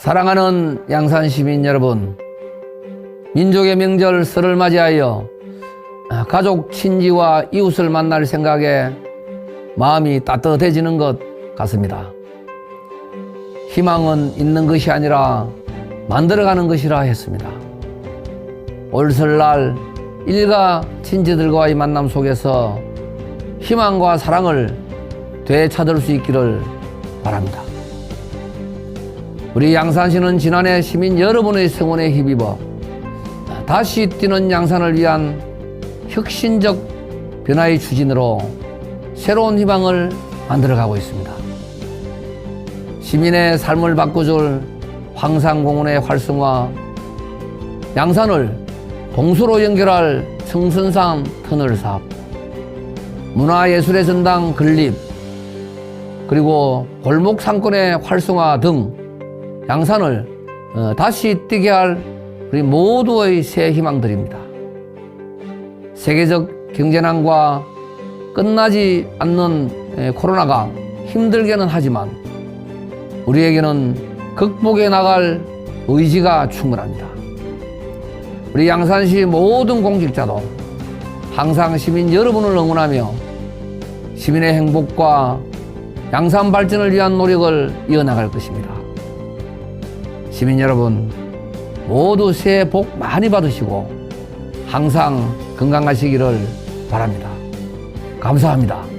사랑하는 양산 시민 여러분, 민족의 명절 설을 맞이하여 가족, 친지와 이웃을 만날 생각에 마음이 따뜻해지는 것 같습니다. 희망은 있는 것이 아니라 만들어가는 것이라 했습니다. 올 설날 일가 친지들과의 만남 속에서 희망과 사랑을 되찾을 수 있기를 바랍니다. 우리 양산시는 지난해 시민 여러분의 성원에 힘입어 다시 뛰는 양산을 위한 혁신적 변화의 추진으로 새로운 희망을 만들어가고 있습니다. 시민의 삶을 바꿔줄 황산공원의 활성화, 양산을 동서로 연결할 청순산 터널 사업, 문화예술의 전당 건립, 그리고 골목 상권의 활성화 등 양산을 어, 다시 뛰게 할 우리 모두의 새 희망들입니다. 세계적 경제난과 끝나지 않는 에, 코로나가 힘들게는 하지만 우리에게는 극복해 나갈 의지가 충분합니다. 우리 양산시 모든 공직자도 항상 시민 여러분을 응원하며 시민의 행복과 양산 발전을 위한 노력을 이어나갈 것입니다. 시민 여러분, 모두 새해 복 많이 받으시고 항상 건강하시기를 바랍니다. 감사합니다.